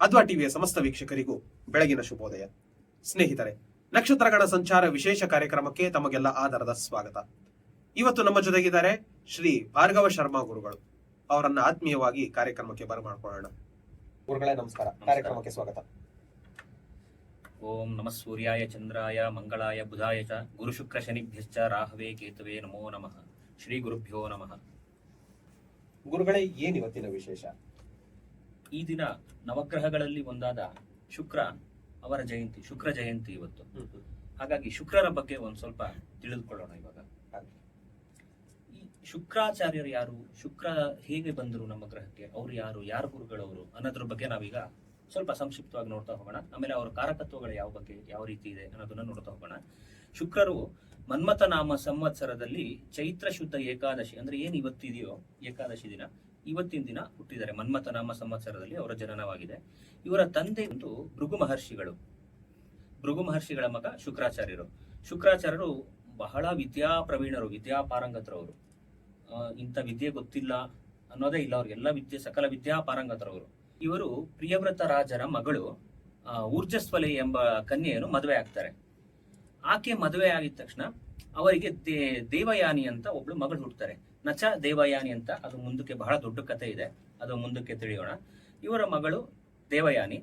ಅದ್ವಾ ಟಿವಿಯ ಸಮಸ್ತ ವೀಕ್ಷಕರಿಗೂ ಬೆಳಗಿನ ಶುಭೋದಯ. ಸ್ನೇಹಿತರೆ ನಕ್ಷತ್ರಗಳ ಸಂಚಾರ ವಿಶೇಷ ಕಾರ್ಯಕ್ರಮಕ್ಕೆ ತಮಗೆಲ್ಲ ಆಧಾರದ ಸ್ವಾಗತ. ಇವತ್ತು ನಮ್ಮ ಜೊತೆಗಿದ್ದಾರೆ ಶ್ರೀ ಭಾರ್ಗವ ಶರ್ಮಾ ಗುರುಗಳು. ಅವರನ್ನ ಆತ್ಮೀಯವಾಗಿ ಕಾರ್ಯಕ್ರಮಕ್ಕೆ ಬರಮಾಡ್ಕೊಳ್ಳೋಣ. ಗುರುಗಳೇ ನಮಸ್ಕಾರ. ಕಾರ್ಯಕ್ರಮಕ್ಕೆ ಸ್ವಾಗತ. ಓಂ ನಮಃ ಸೂರ್ಯಾಯ ಚಂದ್ರಾಯ ಮಂಗಳಾಯ ಬುಧಾಯ ಚ ಗುರು ಶುಕ್ರ ಶನಿಭ್ಯಶ್ಚ ರಾಹವೇ ಕೇತುವೆ ನಮೋ ನಮಃ. ಶ್ರೀ ಗುರುಭ್ಯೋ ನಮಃ. ಗುರುಗಳೇ ಏನ್ ಇವತ್ತಿನ ವಿಶೇಷ? ಈ ದಿನ ನವಗ್ರಹಗಳಲ್ಲಿ ಒಂದಾದ ಶುಕ್ರ ಅವರ ಜಯಂತಿ ಶುಕ್ರ ಜಯಂತಿ ಇವತ್ತು. ಹಾಗಾಗಿ ಶುಕ್ರರ ಬಗ್ಗೆ ಒಂದು ಸ್ವಲ್ಪ ತಿಳಿದುಕೊಳ್ಳೋಣ ಇವಾಗ. ಈ ಶುಕ್ರಾಚಾರ್ಯರು ಯಾರು ಶುಕ್ರ ಹೇಗೆ ಬಂದರು ನಮ್ಮ ಗ್ರಹಕ್ಕೆ ಅವ್ರು ಯಾರು ಯಾರು ಗುರುಗಳವರು ಅನ್ನೋದ್ರ ಬಗ್ಗೆ ನಾವೀಗ ಸ್ವಲ್ಪ ಸಂಕ್ಷಿಪ್ತವಾಗಿ ನೋಡ್ತಾ ಹೋಗೋಣ. ಆಮೇಲೆ ಅವರ ಕಾರಕತ್ವಗಳು ಯಾವ ಬಗ್ಗೆ ಯಾವ ರೀತಿ ಇದೆ ಅನ್ನೋದನ್ನ ನೋಡ್ತಾ ಹೋಗೋಣ. ಶುಕ್ರರು ಮನ್ಮಥನಾಮ ಸಂವತ್ಸರದಲ್ಲಿ ಚೈತ್ರ ಶುದ್ಧ ಏಕಾದಶಿ ಅಂದ್ರೆ ಏನ್ ಇವತ್ತಿದೆಯೋ ಏಕಾದಶಿ ದಿನ ಇವತ್ತಿನ ದಿನ ಹುಟ್ಟಿದ್ದಾರೆ. ಮನ್ಮಥ ನಾಮ ಸಂವತ್ಸರದಲ್ಲಿ ಅವರ ಜನನವಾಗಿದೆ. ಇವರ ತಂದೆ ಒಂದು ಭೃಗು ಮಹರ್ಷಿಗಳು. ಭೃಗು ಮಹರ್ಷಿಗಳ ಮಗ ಶುಕ್ರಾಚಾರ್ಯರು. ಶುಕ್ರಾಚಾರ್ಯರು ಬಹಳ ವಿದ್ಯಾ ಪ್ರವೀಣರು, ವಿದ್ಯಾ ಇಂಥ ವಿದ್ಯೆ ಗೊತ್ತಿಲ್ಲ ಅನ್ನೋದೇ ಇಲ್ಲ ಅವ್ರಿಗೆಲ್ಲ ವಿದ್ಯೆ, ಸಕಲ ವಿದ್ಯಾ ಪಾರಂಗತರವರು. ಇವರು ಪ್ರಿಯವ್ರತ ರಾಜರ ಮಗಳು ಊರ್ಜಸ್ವಲೆ ಎಂಬ ಕನ್ಯೆಯನ್ನು ಮದುವೆ ಆಗ್ತಾರೆ. ಆಕೆ ಮದುವೆ ಆಗಿದ ತಕ್ಷಣ ಅವರಿಗೆ ದೇವಯಾನಿ ಅಂತ ಒಬ್ಳು ಮಗಳು ಹುಡ್ತಾರೆ ನಚ ದೇವಯಾನಿ ಅಂತ. ಅದು ಮುಂದಕ್ಕೆ ಬಹಳ ದೊಡ್ಡ ಕಥೆ ಇದೆ. ಅದು ಮುಂದಕ್ಕೆ ತಿಳಿಯೋಣ. ಇವರ ಮಗಳು ದೇವಯಾನಿ.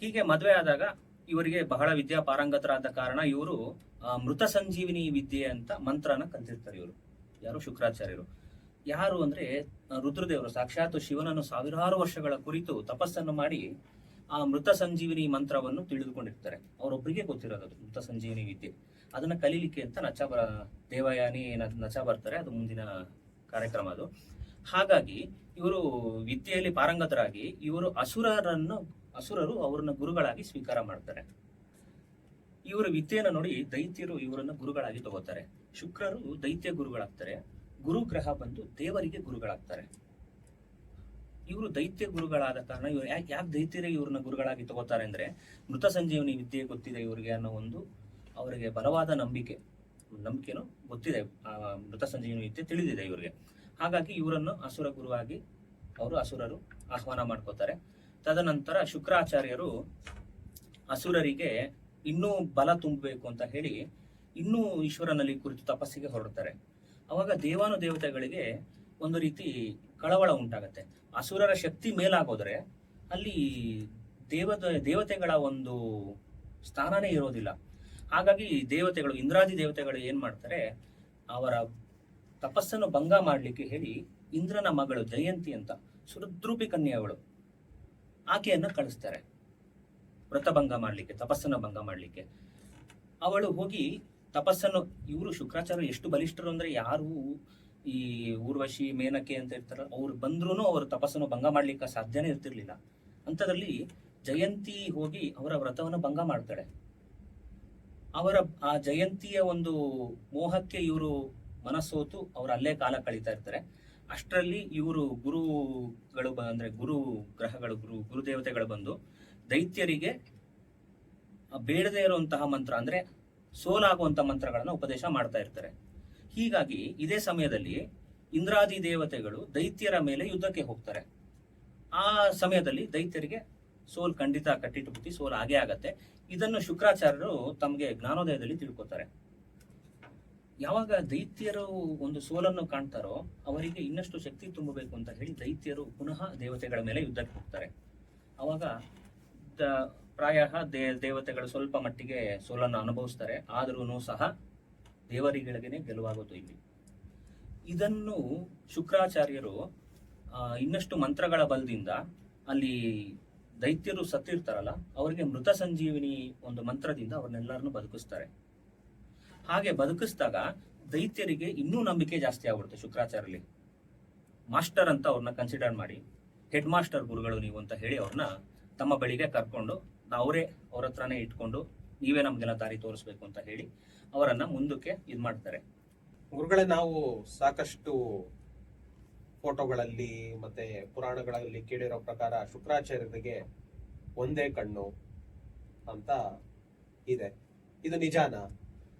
ಹೀಗೆ ಮದುವೆ ಆದಾಗ ಇವರಿಗೆ ಬಹಳ ವಿದ್ಯಾ ಪಾರಂಗತರಾದ ಕಾರಣ ಇವರು ಮೃತ ಸಂಜೀವಿನಿ ವಿದ್ಯೆ ಅಂತ ಮಂತ್ರನ ಕಲ್ತಿರ್ತಾರೆ ಇವರು. ಯಾರು? ಶುಕ್ರಾಚಾರ್ಯರು. ಯಾರು ಅಂದ್ರೆ ರುದ್ರದೇವರು. ಸಾಕ್ಷಾತ್ ಶಿವನನ್ನು ಸಾವಿರಾರು ವರ್ಷಗಳ ಕುರಿತು ತಪಸ್ಸನ್ನು ಮಾಡಿ, ಆ, ಮೃತ ಸಂಜೀವಿನಿ ಮಂತ್ರವನ್ನು ತಿಳಿದುಕೊಂಡಿರ್ತಾರೆ. ಅವರೊಬ್ಬರಿಗೆ ಗೊತ್ತಿರೋದು ಮೃತ ಸಂಜೀವಿನಿ ವಿದ್ಯೆ. ಅದನ್ನ ಕಲೀಲಿಕ್ಕೆ ಅಂತ ನಚ ಬರ, ದೇವಯಾನಿ ನಚ ಬರ್ತಾರೆ. ಅದು ಮುಂದಿನ ಕಾರ್ಯಕ್ರಮ ಅದು. ಹಾಗಾಗಿ ಇವರು ವಿದ್ಯೆಯಲ್ಲಿ ಪಾರಂಗತರಾಗಿ ಇವರು ಅಸುರರನ್ನು, ಅಸುರರು ಅವರನ್ನ ಗುರುಗಳಾಗಿ ಸ್ವೀಕಾರ ಮಾಡ್ತಾರೆ. ಇವರ ವಿದ್ಯೆಯನ್ನು ನೋಡಿ ದೈತ್ಯರು ಇವರನ್ನ ಗುರುಗಳಾಗಿ ತಗೋತಾರೆ. ಶುಕ್ರರು ದೈತ್ಯ ಗುರುಗಳಾಗ್ತಾರೆ. ಗುರು ಗ್ರಹ ಬಂದು ದೇವರಿಗೆ ಗುರುಗಳಾಗ್ತಾರೆ. ಇವರು ದೈತ್ಯ ಗುರುಗಳಾದ ಕಾರಣ ಇವರು ಯಾಕೆ ಯಾಕೆ ದೈತ್ಯರೇ ಇವ್ರನ್ನ ಗುರುಗಳಾಗಿ ತಗೋತಾರೆ ಅಂದ್ರೆ ಮೃತ ಸಂಜೀವನಿ ವಿದ್ಯೆ ಗೊತ್ತಿದೆ ಇವರಿಗೆ ಅನ್ನೋ ಒಂದು ಅವರಿಗೆ ಬಲವಾದ ನಂಬಿಕೆ. ನಂಬಿಕೆನೂ ಗೊತ್ತಿದೆ. ಮೃತ ಸಂಜೀವಿನಿ ವಿದ್ಯೆ ತಿಳಿದಿದೆ ಇವರಿಗೆ. ಹಾಗಾಗಿ ಇವರನ್ನು ಅಸುರ ಗುರುವಾಗಿ ಅವರು ಅಸುರರು ಆಹ್ವಾನ ಮಾಡ್ಕೋತಾರೆ. ತದನಂತರ ಶುಕ್ರಾಚಾರ್ಯರು ಅಸುರರಿಗೆ ಇನ್ನೂ ಬಲ ತುಂಬಬೇಕು ಅಂತ ಹೇಳಿ ಇನ್ನೂ ಈಶ್ವರನಲ್ಲಿ ಕುರಿತು ತಪಸ್ಸಿಗೆ ಹೊರಡ್ತಾರೆ. ಅವಾಗ ದೇವಾನು ದೇವತೆಗಳಿಗೆ ಒಂದು ರೀತಿ ಕಳವಳ ಉಂಟಾಗತ್ತೆ. ಅಸುರರ ಶಕ್ತಿ ಮೇಲಾಗೋದ್ರೆ ಅಲ್ಲಿ ದೇವದ ದೇವತೆಗಳ ಒಂದು ಸ್ಥಾನನೇ ಇರೋದಿಲ್ಲ. ಹಾಗಾಗಿ ಈ ದೇವತೆಗಳು, ಇಂದ್ರಾದಿ ದೇವತೆಗಳು ಏನು ಮಾಡ್ತಾರೆ, ಅವರ ತಪಸ್ಸನ್ನು ಭಂಗ ಮಾಡಲಿಕ್ಕೆ ಹೇಳಿ ಇಂದ್ರನ ಮಗಳು ಜಯಂತಿ ಅಂತ ಸುರುದ್ರೂಪಿ ಕನ್ಯೆಯವಳು ಆಕೆಯನ್ನು ಕಳಿಸ್ತಾರೆ. ವ್ರತಭಂಗ ಮಾಡಲಿಕ್ಕೆ, ತಪಸ್ಸನ್ನು ಭಂಗ ಮಾಡಲಿಕ್ಕೆ. ಅವಳು ಹೋಗಿ ತಪಸ್ಸನ್ನು, ಇವರು ಶುಕ್ರಾಚಾರ್ಯ ಎಷ್ಟು ಬಲಿಷ್ಠರು ಅಂದರೆ ಯಾರು ಈ ಊರ್ವಶಿ, ಮೇನಕೆ ಅಂತ ಇರ್ತಾರ ಅವ್ರು ಬಂದ್ರೂ ಅವರು ತಪಸ್ಸನ್ನು ಭಂಗ ಮಾಡಲಿಕ್ಕೆ ಸಾಧ್ಯನೇ ಇರ್ತಿರ್ಲಿಲ್ಲ. ಅಂಥದ್ರಲ್ಲಿ ಜಯಂತಿ ಹೋಗಿ ಅವರ ವ್ರತವನ್ನು ಭಂಗ ಮಾಡ್ತಾಳೆ ಅವರ ಆ ಜಯಂತಿಯ ಒಂದು ಮೋಹಕ್ಕೆ ಇವರು ಮನಸ್ಸೋತು ಅವರು ಅಲ್ಲೇ ಕಾಲ ಕಳೀತಾ ಇರ್ತಾರೆ. ಅಷ್ಟರಲ್ಲಿ ಇವರು ಗುರುಗಳು ಅಂದ್ರೆ ಗುರು ಗ್ರಹಗಳು, ಗುರು ಗುರುದೇವತೆಗಳು ಬಂದು ದೈತ್ಯರಿಗೆ ಬೇಡದೇ ಇರುವಂತಹ ಮಂತ್ರ, ಅಂದ್ರೆ ಸೋಲಾಗುವಂಥ ಮಂತ್ರಗಳನ್ನು ಉಪದೇಶ ಮಾಡ್ತಾ ಇರ್ತಾರೆ. ಹೀಗಾಗಿ ಇದೇ ಸಮಯದಲ್ಲಿ ಇಂದ್ರಾದಿ ದೇವತೆಗಳು ದೈತ್ಯರ ಮೇಲೆ ಯುದ್ಧಕ್ಕೆ ಹೋಗ್ತಾರೆ. ಆ ಸಮಯದಲ್ಲಿ ದೈತ್ಯರಿಗೆ ಸೋಲ್ ಖಂಡಿತ ಕಟ್ಟಿಟ್ಟು ಸೋಲ್ ಆಗೇ ಆಗತ್ತೆ. ಇದನ್ನು ಶುಕ್ರಾಚಾರ್ಯರು ತಮಗೆ ಜ್ಞಾನೋದಯದಲ್ಲಿ ತಿಳ್ಕೊತಾರೆ. ಯಾವಾಗ ದೈತ್ಯರು ಒಂದು ಸೋಲನ್ನು ಕಾಣ್ತಾರೋ ಅವರಿಗೆ ಇನ್ನಷ್ಟು ಶಕ್ತಿ ತುಂಬಬೇಕು ಅಂತ ಹೇಳಿ ದೈತ್ಯರು ಪುನಃ ದೇವತೆಗಳ ಮೇಲೆ ಯುದ್ಧಕ್ಕೆ ಹೋಗ್ತಾರೆ. ಅವಾಗ ಪ್ರಾಯ ದೇ ದೇವತೆಗಳು ಸ್ವಲ್ಪ ಮಟ್ಟಿಗೆ ಸೋಲನ್ನು ಅನುಭವಿಸ್ತಾರೆ. ಆದರೂ ಸಹ ದೇವರಿಗಳಿಗೆ ಗೆಲುವಾಗೋದು ಇಲ್ಲಿ. ಇದನ್ನು ಶುಕ್ರಾಚಾರ್ಯರು ಇನ್ನಷ್ಟು ಮಂತ್ರಗಳ ಬಲದಿಂದ ಅಲ್ಲಿ ದೈತ್ಯರು ಸತ್ತಿರ್ತಾರಲ್ಲ, ಅವರಿಗೆ ಮೃತ ಸಂಜೀವಿನಿ ಒಂದು ಮಂತ್ರದಿಂದ ಅವ್ರನ್ನೆಲ್ಲರನ್ನು ಬದುಕಿಸ್ತಾರೆ. ಹಾಗೆ ಬದುಕಿಸಿದಾಗ ದೈತ್ಯರಿಗೆ ಇನ್ನೂ ನಂಬಿಕೆ ಜಾಸ್ತಿ ಆಗ್ಬಿಡುತ್ತೆ ಶುಕ್ರಾಚಾರ್ಯಲ್ಲಿ. ಮಾಸ್ಟರ್ ಅಂತ ಅವ್ರನ್ನ ಕನ್ಸಿಡರ್ ಮಾಡಿ ಹೆಡ್ ಮಾಸ್ಟರ್ ಗುರುಗಳು ನೀವು ಅಂತ ಹೇಳಿ ಅವ್ರನ್ನ ತಮ್ಮ ಬಳಿಗೆ ಕರ್ಕೊಂಡು ಅವರೇ ಅವ್ರ ಹತ್ರನೇ ಇಟ್ಕೊಂಡು, ನೀವೇ ನಮ್ಗೆಲ್ಲ ದಾರಿ ತೋರಿಸ್ಬೇಕು ಅಂತ ಹೇಳಿ ಅವರನ್ನ ಮುಂದಕ್ಕೆ ಇದು ಮಾಡ್ತಾರೆ ಗುರುಗಳೇ, ನಾವು ಸಾಕಷ್ಟು ಫೋಟೋಗಳಲ್ಲಿ ಮತ್ತೆ ಪುರಾಣಗಳಲ್ಲಿ ಕೇಳಿರೋ ಪ್ರಕಾರ ಶುಕ್ರಾಚಾರ್ಯರಿಗೆ ಒಂದೇ ಕಣ್ಣು ಅಂತ ಇದೆ. ಇದು ನಿಜಾನ?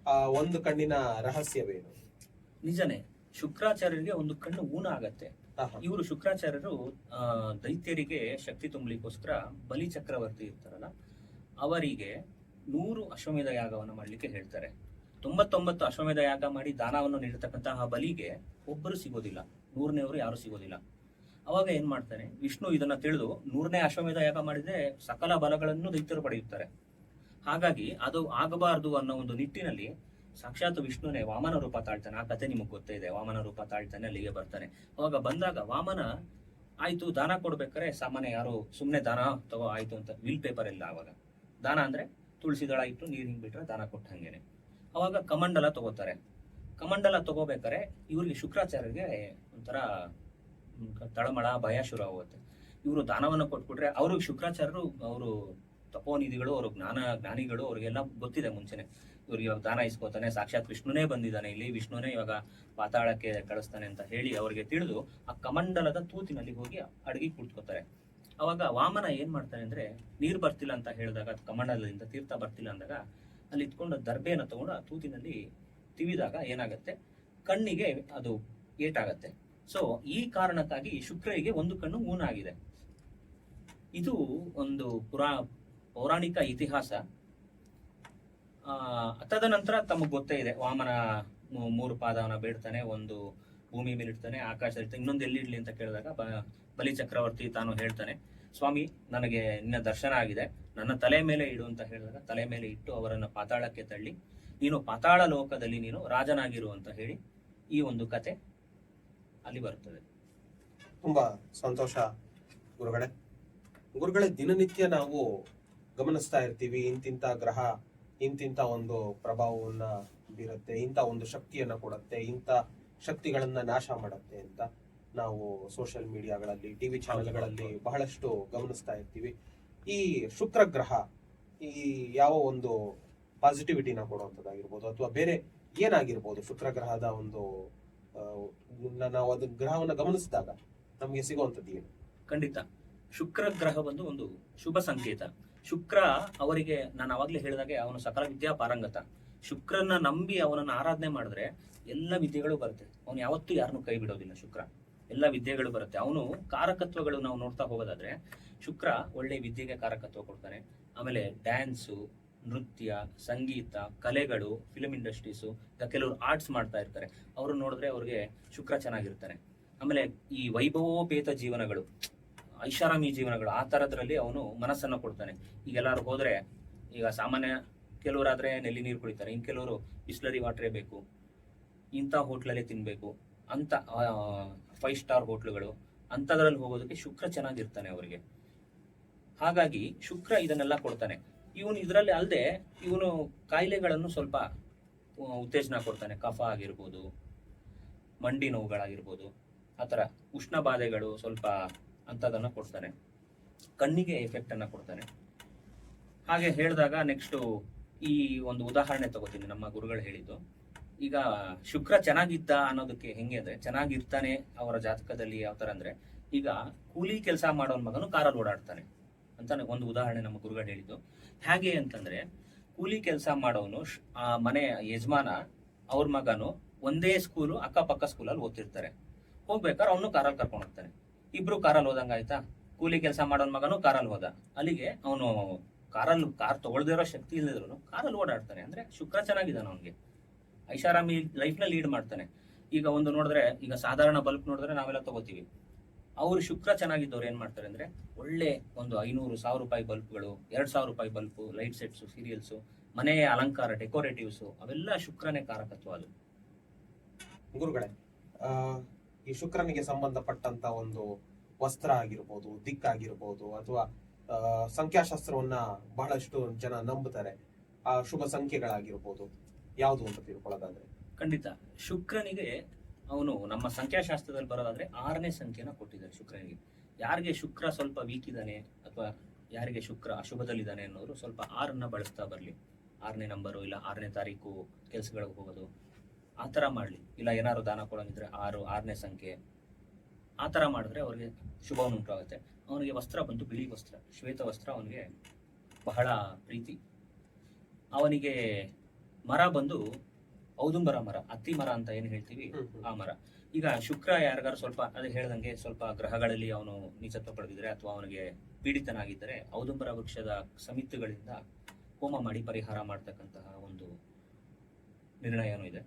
ಆ ಒಂದು ಕಣ್ಣಿನ ರಹಸ್ಯವೇನು? ನಿಜನೇ ಶುಕ್ರಾಚಾರ್ಯರಿಗೆ ಒಂದು ಕಣ್ಣು ಊನ ಆಗತ್ತೆ. ಇವರು ಶುಕ್ರಾಚಾರ್ಯರು ದೈತ್ಯರಿಗೆ ಶಕ್ತಿ ತುಂಬಲಿಕ್ಕೋಸ್ಕರ ಬಲಿ ಚಕ್ರವರ್ತಿ ಇರ್ತಾರಲ್ಲ ಅವರಿಗೆ ನೂರು ಅಶ್ವಮೇಧ ಯಾಗವನ್ನು ಮಾಡಲಿಕ್ಕೆ ಹೇಳ್ತಾರೆ. ತೊಂಬತ್ತೊಂಬತ್ತು ಅಶ್ವಮೇಧ ಯಾಗ ಮಾಡಿ ದಾನವನ್ನು ನೀಡತಕ್ಕಂತಹ ಬಲಿಗೆ ಒಬ್ಬರು ಸಿಗೋದಿಲ್ಲ. ನೂರನೇವರು ಯಾರು ಸಿಗೋದಿಲ್ಲ. ಅವಾಗ ಏನ್ ಮಾಡ್ತಾನೆ ವಿಷ್ಣು ಇದನ್ನ ತಿಳಿದು ನೂರನೇ ಅಶ್ವಮೇಧ ಯಾಗ ಮಾಡಿದ್ರೆ ಸಕಲ ಬಲಗಳನ್ನು ದೈತ್ಯರು ಪಡೆಯುತ್ತಾರೆ. ಹಾಗಾಗಿ ಅದು ಆಗಬಾರದು ಅನ್ನೋ ಒಂದು ನಿಟ್ಟಿನಲ್ಲಿ ಸಾಕ್ಷಾತ್ ವಿಷ್ಣುನೇ ವಾಮನ ರೂಪ ತಾಳ್ತಾನೆ. ಆ ಕತೆ ನಿಮಗೆ ಗೊತ್ತೇ ಇದೆ, ವಾಮನ ರೂಪ ತಾಳ್ತಾನೆ, ಅಲ್ಲಿಗೆ ಬರ್ತಾನೆ. ಅವಾಗ ಬಂದಾಗ ವಾಮನ, ಆಯ್ತು, ದಾನ ಕೊಡ್ಬೇಕಾರೆ ಸಾಮಾನ್ಯ ಯಾರು ಸುಮ್ಮನೆ ದಾನ ತಗೋ, ಆಯ್ತು ಅಂತ ವಿಲ್ ಪೇಪರ್ ಇಲ್ಲ ಅವಾಗ. ದಾನ ಅಂದ್ರೆ ತುಳಸಿ ದಳ ಇಟ್ಟು ನೀರು ಹಿಂಗ್ಬಿಟ್ರೆ ದಾನ ಕೊಟ್ಟ ಹಂಗೇನೆ. ಅವಾಗ ಕಮಂಡಲ ತಗೋತಾರೆ. ಕಮಂಡಲ ತಗೋಬೇಕಾರೆ ಇವ್ರಿಗೆ ಶುಕ್ರಾಚಾರ್ಯರಿಗೆ ಒಂಥರ ತಳಮಳ, ಭಯ ಶುರು ಆಗುತ್ತೆ. ಇವರು ದಾನವನ್ನು ಕೊಟ್ಬಿಟ್ರೆ ಅವರು ಶುಕ್ರಾಚಾರ್ಯರು, ಅವರು ತಪೋನಿಧಿಗಳು, ಅವರು ಜ್ಞಾನ, ಜ್ಞಾನಿಗಳು, ಅವ್ರಿಗೆಲ್ಲ ಗೊತ್ತಿದೆ ಮುಂಚೆನೆ. ಇವ್ರಿಗೆ ದಾನ ಇಸ್ಕೋತಾನೆ, ಸಾಕ್ಷಾತ್ ವಿಷ್ಣುನೇ ಬಂದಿದ್ದಾನೆ ಇಲ್ಲಿ, ವಿಷ್ಣುನೇ ಇವಾಗ ಪಾತಾಳಕ್ಕೆ ಕಳಿಸ್ತಾನೆ ಅಂತ ಹೇಳಿ ಅವರಿಗೆ ತಿಳಿದು ಆ ಕಮಂಡಲದ ತೂತಿನಲ್ಲಿ ಹೋಗಿ ಅಡಗಿ ಕುಡ್ಕೋತಾರೆ ಅವಾಗ ವಾಮನ ಏನ್ ಮಾಡ್ತಾನೆ ಅಂದ್ರೆ, ನೀರ್ ಬರ್ತಿಲ್ಲ ಅಂತ ಹೇಳಿದಾಗ ಕಮಂಡಲದಿಂದ ತೀರ್ಥ ಬರ್ತಿಲ್ಲ ಅಂದಾಗ, ಅಲ್ಲಿ ಇತ್ಕೊಂಡು ದರ್ಬೆಯನ್ನು ತಗೊಂಡು ಆ ತೂತಿನಲ್ಲಿ ತಿವಿದಾಗ ಏನಾಗತ್ತೆ? ಕಣ್ಣಿಗೆ ಅದು ಏಟಾಗತ್ತೆ. ಸೊ ಈ ಕಾರಣಕ್ಕಾಗಿ ಶುಕ್ರರಿಗೆ ಒಂದು ಕಣ್ಣು ಮೂನಾಗಿದೆ. ಇದು ಒಂದು ಪುರಾ, ಪೌರಾಣಿಕ ಇತಿಹಾಸ. ಆ, ತದನಂತರ ತಮಗೆ ಗೊತ್ತೇ ಇದೆ. ವಾಮನ ಮೂರು ಪಾದವನ್ನ ಬೇಡ್ತಾನೆ ಒಂದು ಭೂಮಿ ಮೇಲಿಡ್ತಾನೆ ಆಕಾಶ ಇಡ್ತಾನೆ ಇನ್ನೊಂದು ಎಲ್ಲಿ ಇರ್ಲಿ ಅಂತ ಕೇಳಿದಾಗ ಬಲಿ ಚಕ್ರವರ್ತಿ ತಾನು ಹೇಳ್ತಾನೆ, ಸ್ವಾಮಿ, ನನಗೆ ನಿನ್ನ ದರ್ಶನ ಆಗಿದೆ. ನನ್ನ ತಲೆ ಮೇಲೆ ಇಡು ಅಂತ ಹೇಳಿದಾಗ ತಲೆ ಮೇಲೆ ಇಟ್ಟು ಅವರನ್ನ ಪಾತಾಳಕ್ಕೆ ತಳ್ಳಿ, ನೀನು ಪಾತಾಳ ಲೋಕದಲ್ಲಿ ನೀನು ರಾಜನಾಗಿರು ಅಂತ ಹೇಳಿ ಈ ಒಂದು ಕತೆ ಅಲ್ಲಿ ಬರ್ತದೆ. ತುಂಬಾ ಸಂತೋಷ ಗುರುಗಳೇ. ಗುರುಗಳೇ ದಿನನಿತ್ಯ ನಾವು ಗಮನಿಸ್ತಾ ಇರ್ತೀವಿ ಇಂತಿಂತ ಗ್ರಹ ಇಂತಿಂತ ಒಂದು ಪ್ರಭಾವವನ್ನ ಬೀರುತ್ತೆ ಇಂತ ಒಂದು ಶಕ್ತಿಯನ್ನ ಕೊಡುತ್ತೆ ಇಂಥ ಶಕ್ತಿಗಳನ್ನ ನಾಶ ಮಾಡುತ್ತೆ ಅಂತ ನಾವು ಸೋಷಿಯಲ್ ಮೀಡಿಯಾಗಳಲ್ಲಿ ಟಿವಿ ಚಾನೆಲ್ಗಳಲ್ಲಿ ಬಹಳಷ್ಟು ಗಮನಿಸ್ತಾ ಇರ್ತೀವಿ. ಈ ಶುಕ್ರ ಗ್ರಹ ಈ ಯಾವ ಒಂದು ಪಾಸಿಟಿವಿಟಿನ ಕೊಡುವಂಥದ್ದಾಗಿರ್ಬೋದು ಅಥವಾ ಬೇರೆ ಏನಾಗಿರ್ಬೋದು ಶುಕ್ರ ಗ್ರಹದ ಒಂದು ನಾವು ಅದು ಗ್ರಹವನ್ನು ಗಮನಿಸಿದಾಗ ನಮಗೆ ಸಿಗುವಂತದ್ದು ಏನು? ಖಂಡಿತ. ಶುಕ್ರ ಗ್ರಹ ಬಂದು ಒಂದು ಶುಭ ಸಂಕೇತ. ಶುಕ್ರ ಅವರಿಗೆ ನಾನು ಅವಾಗಲೇ ಹೇಳಿದಾಗೆ ಅವನು ಸಕಲ ವಿದ್ಯಾ ಪಾರಂಗತ. ಶುಕ್ರನ ನಂಬಿ ಅವನನ್ನು ಆರಾಧನೆ ಮಾಡಿದ್ರೆ ಎಲ್ಲ ವಿದ್ಯೆಗಳು ಬರುತ್ತೆ. ಅವನು ಯಾವತ್ತೂ ಯಾರನ್ನು ಕೈ ಬಿಡೋದಿಲ್ಲ ಶುಕ್ರ. ಎಲ್ಲ ವಿದ್ಯೆಗಳು ಬರುತ್ತೆ. ಅವನು ಕಾರಕತ್ವಗಳು ನಾವು ನೋಡ್ತಾ ಹೋಗೋದಾದ್ರೆ ಶುಕ್ರ ಒಳ್ಳೆ ವಿದ್ಯೆಗೆ ಕಾರಕತ್ವ ಕೊಡ್ತಾನೆ. ಆಮೇಲೆ ಡ್ಯಾನ್ಸು ನೃತ್ಯ, ಸಂಗೀತ, ಕಲೆಗಳು ಫಿಲ್ಮ್ ಇಂಡಸ್ಟ್ರೀಸು ಕೆಲವರು ಆರ್ಟ್ಸ್ ಮಾಡ್ತಾ ಇರ್ತಾರೆ. ಅವರು ನೋಡಿದ್ರೆ ಅವ್ರಿಗೆ ಶುಕ್ರ ಚೆನ್ನಾಗಿರ್ತಾರೆ. ಆಮೇಲೆ ಈ ವೈಭವೋಪೇತ ಜೀವನಗಳು, ಐಷಾರಾಮಿ ಜೀವನಗಳು, ಆ ಥರದ್ರಲ್ಲಿ ಅವನು ಮನಸ್ಸನ್ನು ಕೊಡ್ತಾನೆ. ಈಗ ಎಲ್ಲರೂ ಹೋದ್ರೆ, ಈಗ ಸಾಮಾನ್ಯ ಕೆಲವರಾದರೆ ನೆಲ್ಲಿ ನೀರು ಕುಡಿತಾರೆ. ಇನ್ನು ಕೆಲವರು ಬಿಸ್ಲರಿ ವಾಟ್ರೇ ಬೇಕು, ಇಂಥ ಹೋಟ್ಲಲ್ಲೇ ತಿನ್ನಬೇಕು ಅಂತ ಫೈವ್ ಸ್ಟಾರ್ ಹೋಟ್ಲುಗಳು ಅಂಥದ್ರಲ್ಲಿ ಹೋಗೋದಕ್ಕೆ ಶುಕ್ರ ಚೆನ್ನಾಗಿರ್ತಾನೆ ಅವರಿಗೆ. ಹಾಗಾಗಿ ಶುಕ್ರ ಇದನ್ನೆಲ್ಲ ಕೊಡ್ತಾನೆ. ಇವನು ಇದರಲ್ಲಿ ಅಲ್ಲದೆ ಇವನು ಕಾಯಿಲೆಗಳನ್ನು ಸ್ವಲ್ಪ ಉತ್ತೇಜನ ಕೊಡ್ತಾನೆ. ಕಫ ಆಗಿರ್ಬೋದು, ಮಂಡಿ ನೋವುಗಳಾಗಿರ್ಬೋದು, ಆ ಥರ ಉಷ್ಣ ಬಾಧೆಗಳು ಸ್ವಲ್ಪ ಅಂಥದ್ದನ್ನು ಕೊಡ್ತಾನೆ. ಕಣ್ಣಿಗೆ ಎಫೆಕ್ಟನ್ನು ಕೊಡ್ತಾನೆ. ಹಾಗೆ ಹೇಳಿದಾಗ ನೆಕ್ಸ್ಟು ಈ ಒಂದು ಉದಾಹರಣೆ ತಗೋತೀನಿ, ನಮ್ಮ ಗುರುಗಳು ಹೇಳಿದ್ದು. ಈಗ ಶುಕ್ರ ಚೆನ್ನಾಗಿದ್ದ ಅನ್ನೋದಕ್ಕೆ ಹೆಂಗೆ ಅಂದರೆ, ಚೆನ್ನಾಗಿರ್ತಾನೆ ಅವರ ಜಾತಕದಲ್ಲಿ ಯಾವ ಥರ ಅಂದರೆ, ಈಗ ಕೂಲಿ ಕೆಲಸ ಮಾಡೋನ್ ಮಗನು ಕಾರಲ್ಲಿ ಓಡಾಡ್ತಾನೆ. ಅಂತ ಒಂದು ಉದಾಹರಣೆ ನಮ್ಮ ಗುರುಗಳು ಹೇಳಿದ್ದು. ಹೇಗೆ ಅಂತಂದ್ರೆ, ಕೂಲಿ ಕೆಲಸ ಮಾಡೋನು ಆ ಮನೆ ಯಜಮಾನ ಅವ್ರ ಮಗನು ಒಂದೇ ಸ್ಕೂಲು ಅಕ್ಕಪಕ್ಕ ಸ್ಕೂಲಲ್ಲಿ ಓದ್ತಿರ್ತಾರೆ. ಹೋಗ್ಬೇಕಾದ್ರೆ ಅವನು ಕಾರಲ್ಲಿ ಕರ್ಕೊಂಡು ಹೋಗ್ತಾನೆ. ಇಬ್ರು ಕಾರಲ್ಲಿ ಹೋದಂಗ ಆಯ್ತಾ? ಕೂಲಿ ಕೆಲಸ ಮಾಡೋನ್ ಮಗನು ಕಾರಲ್ಲಿ ಹೋದ. ಅಲ್ಲಿಗೆ ಅವನು ಕಾರಲ್ಲಿ ಕಾರ್ ತಗೊಳ್ದಿರೋ ಶಕ್ತಿ ಇಲ್ಲದ್ರು ಕಾರಲ್ಲಿ ಓಡಾಡ್ತಾನೆ. ಅಂದ್ರೆ ಶುಕ್ರ ಚೆನ್ನಾಗಿದ್ದಾನೆ ಅವನಿಗೆ. ಐಷಾರಾಮಿ ಲೈಫ್ನ ಲೀಡ್ ಮಾಡ್ತಾನೆ. ಈಗ ಒಂದು ನೋಡಿದ್ರೆ, ಈಗ ಸಾಧಾರಣ ಬಲ್ಬ್ ನೋಡಿದ್ರೆ ನಾವೆಲ್ಲ ತಗೋತೀವಿ. ಅವರು ಶುಕ್ರ ಚೆನ್ನಾಗಿದ್ದವ್ರು ಏನ್ ಮಾಡ್ತಾರೆ ಅಂದ್ರೆ ಒಳ್ಳೆ ಒಂದು ಐನೂರು ಸಾವಿರ ರೂಪಾಯಿ ಬಲ್ಬ್ಗಳು ಎರಡು ಸಾವಿರ ರೂಪಾಯಿ ಬಲ್ಬ್ ಲೈಟ್ ಸೆಟ್ಸು ಸೀರಿಯಲ್ಸು ಮನೆಯ ಅಲಂಕಾರ ಡೆಕೋರೇಟಿವ್ಸು ಅವೆಲ್ಲ ಶುಕ್ರನೇ ಕಾರಕತ್ವ ಅದು. ಗುರುಗಳೇ ಈ ಶುಕ್ರನಿಗೆ ಸಂಬಂಧಪಟ್ಟಂತ ಒಂದು ವಸ್ತ್ರ ಆಗಿರ್ಬೋದು ದಿಕ್ಕಾಗಿರ್ಬೋದು ಅಥವಾ ಸಂಖ್ಯಾಶಾಸ್ತ್ರವನ್ನ ಬಹಳಷ್ಟು ಜನ ನಂಬುತ್ತಾರೆ. ಆ ಶುಭ ಸಂಖ್ಯೆಗಳಾಗಿರ್ಬೋದು. ಯಾವುದು ಅಂತ ತಿಳ್ಕೊಳ್ಳೋದಾದ್ರೆ? ಖಂಡಿತ. ಶುಕ್ರನಿಗೆ ಅವನು ನಮ್ಮ ಸಂಖ್ಯಾಶಾಸ್ತ್ರದಲ್ಲಿ ಬರೋದಾದ್ರೆ ಆರನೇ ಸಂಖ್ಯೆನ ಕೊಟ್ಟಿದ್ದಾರೆ ಶುಕ್ರನಿಗೆ. ಯಾರಿಗೆ ಶುಕ್ರ ಸ್ವಲ್ಪ ವೀಕ್ ಇದ್ದಾನೆ ಅಥವಾ ಯಾರಿಗೆ ಶುಕ್ರ ಅಶುಭದಲ್ಲಿದ್ದಾನೆ ಅನ್ನೋರು ಸ್ವಲ್ಪ ಆರನ್ನ ಬಳಸ್ತಾ ಬರಲಿ. ಆರನೇ ನಂಬರು ಇಲ್ಲ ಆರನೇ ತಾರೀಕು ಕೆಲಸಗಳಿಗೆ ಹೋಗೋದು. ಆ ಥರ ಮಾಡಲಿ. ಇಲ್ಲ ಏನಾದ್ರು ದಾನ ಕೊಡೋಂಗಿದ್ರೆ ಆರು, ಆರನೇ ಸಂಖ್ಯೆ. ಆ ಥರ ಮಾಡಿದ್ರೆ ಅವ್ರಿಗೆ ಶುಭ ಉಂಟಾಗುತ್ತೆ. ಅವನಿಗೆ ವಸ್ತ್ರ ಬಂತು, ಬಿಳಿ ವಸ್ತ್ರ, ಶ್ವೇತ ವಸ್ತ್ರ ಅವನಿಗೆ ಬಹಳ ಪ್ರೀತಿ. ಅವನಿಗೆ ಮರ ಬಂದು ಔದುಂಬರ ಮರ ಅತ್ತಿ ಮರ ಅಂತ ಏನು ಹೇಳ್ತೀವಿ? ಆ ಮರ. ಈಗ ಶುಕ್ರ ಯಾರಿಗಾರು ಸ್ವಲ್ಪ ಅದು ಹೇಳ್ದಂಗೆ ಸ್ವಲ್ಪ ಗ್ರಹಗಳಲ್ಲಿ ಅವನು ನೀಚತ್ವ ಪಡೆದಿದ್ರೆ ಅಥವಾ ಅವನಿಗೆ ಪೀಡಿತನಾಗಿದ್ದರೆ ಔದುಂಬರ ವೃಕ್ಷದ ಸಮಿತಿಗಳಿಂದ ಹೋಮ ಮಾಡಿ ಪರಿಹಾರ ಮಾಡ್ತಕ್ಕಂತಹ ಒಂದು ನಿರ್ಣಯನೂ ಇದೆ.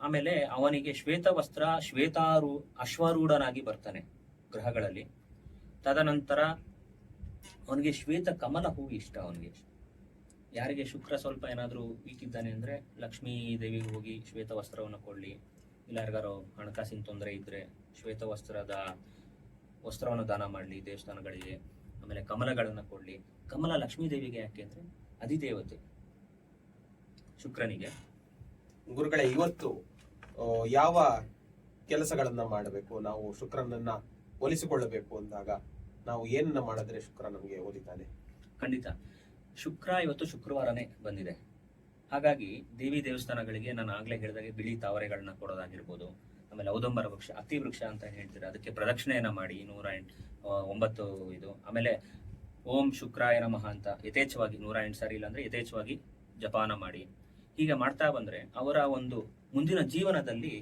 ಆಮೇಲೆ ಅವನಿಗೆ ಶ್ವೇತ ವಸ್ತ್ರ ಶ್ವೇತಾರು ಅಶ್ವಾರೂಢನಾಗಿ ಬರ್ತಾನೆ ಗ್ರಹಗಳಲ್ಲಿ. ತದನಂತರ ಅವನಿಗೆ ಶ್ವೇತ ಕಮಲ ಹೂ ಇಷ್ಟ ಅವನಿಗೆ. ಯಾರಿಗೆ ಶುಕ್ರ ಸ್ವಲ್ಪ ಏನಾದರೂ ವೀಕ್ ಇದ್ದಾನೆ ಅಂದರೆ ಲಕ್ಷ್ಮೀ ದೇವಿಗೆ ಹೋಗಿ ಶ್ವೇತ ವಸ್ತ್ರವನ್ನು ಕೊಡಲಿ. ಇಲ್ಲ ಯಾರಿಗಾರು ಹಣಕಾಸಿನ ತೊಂದರೆ ಇದ್ದರೆ ಶ್ವೇತ ವಸ್ತ್ರದ ವಸ್ತ್ರವನ್ನು ದಾನ ಮಾಡಲಿ ದೇವಸ್ಥಾನಗಳಿಗೆ. ಆಮೇಲೆ ಕಮಲಗಳನ್ನು ಕೊಡಲಿ. ಕಮಲ ಲಕ್ಷ್ಮೀ ದೇವಿಗೆ ಯಾಕೆ ಅಂದರೆ ಅಧಿದೇವತೆ ಶುಕ್ರನಿಗೆ. ಗುರುಗಳೇ ಇವತ್ತು ಯಾವ ಕೆಲಸಗಳನ್ನ ಮಾಡಬೇಕು? ನಾವು ಶುಕ್ರನನ್ನ ಒಲಿಸಿಕೊಳ್ಳಬೇಕು ಅಂದಾಗ ನಾವು ಏನನ್ನ ಮಾಡಿದ್ರೆ ಶುಕ್ರ ನಮಗೆ ಓದಿದ್ದಾನೆ? ಖಂಡಿತ. ಶುಕ್ರ ಇವತ್ತು ಶುಕ್ರವಾರನೇ ಬಂದಿದೆ. ಹಾಗಾಗಿ ದೇವಿ ದೇವಸ್ಥಾನಗಳಿಗೆ ನಾನು ಆಗ್ಲೇ ಹೇಳಿದಾಗ ಬಿಳಿ ತಾವರೆಗಳನ್ನ ಕೊಡೋದಾಗಿರ್ಬೋದು, ಆಮೇಲೆ ಔದಂಬರ ವೃಕ್ಷ, ಅತಿ ವೃಕ್ಷ ಅಂತ ಹೇಳ್ತೀರಾ, ಅದಕ್ಕೆ ಪ್ರದಕ್ಷಿಣೆಯನ್ನ ಮಾಡಿ ನೂರ ಒಂಬತ್ತು ಇದು, ಆಮೇಲೆ ಓಂ ಶುಕ್ರಾಯ ನಮಃ ಅಂತ ಯಥೇಚ್ಛವಾಗಿ ನೂರ ಎಂಟು ಸಾರಿ ಇಲ್ಲಾಂದ್ರೆ ಯಥೇಚ್ಛವಾಗಿ ಜಪಾನ ಮಾಡಿ. ಹೀಗೆ ಮಾಡ್ತಾ ಬಂದ್ರೆ ಅವರ ಒಂದು ಮುಂದಿನ ಜೀವನದಲ್ಲಿ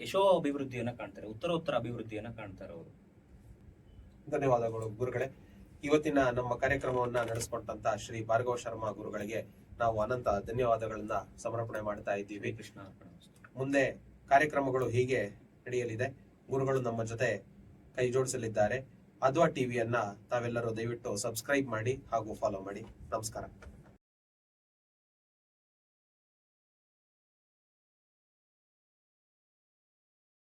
ಯಶೋ ಅಭಿವೃದ್ಧಿಯನ್ನ ಕಾಣ್ತಾರೆ, ಉತ್ತರೋತ್ತರ ಅಭಿವೃದ್ಧಿಯನ್ನ ಕಾಣ್ತಾರೆ ಅವರು. ಧನ್ಯವಾದಗಳು ಗುರುಗಳೇ. ಇವತ್ತಿನ ನಮ್ಮ ಕಾರ್ಯಕ್ರಮವನ್ನ ನಡೆಸಿಕೊಟ್ಟಂತ ಶ್ರೀ ಭಾರ್ಗವ ಶರ್ಮಾ ಗುರುಗಳಿಗೆ ನಾವು ಅನಂತ ಧನ್ಯವಾದಗಳನ್ನ ಸಮರ್ಪಣೆ ಮಾಡ್ತಾ ಇದ್ದೀವಿ. ಕೃಷ್ಣ ಮುಂದೆ ಕಾರ್ಯಕ್ರಮಗಳು ಹೀಗೆ ನಡೆಯಲಿದೆ. ಗುರುಗಳು ನಮ್ಮ ಜೊತೆ ಕೈ ಜೋಡಿಸಲಿದ್ದಾರೆ. ಅದ್ವಾ ಟಿವಿಯನ್ನ ತಾವೆಲ್ಲರೂ ದಯವಿಟ್ಟು ಸಬ್ಸ್ಕ್ರೈಬ್ ಮಾಡಿ ಹಾಗೂ ಫಾಲೋ ಮಾಡಿ. ನಮಸ್ಕಾರ.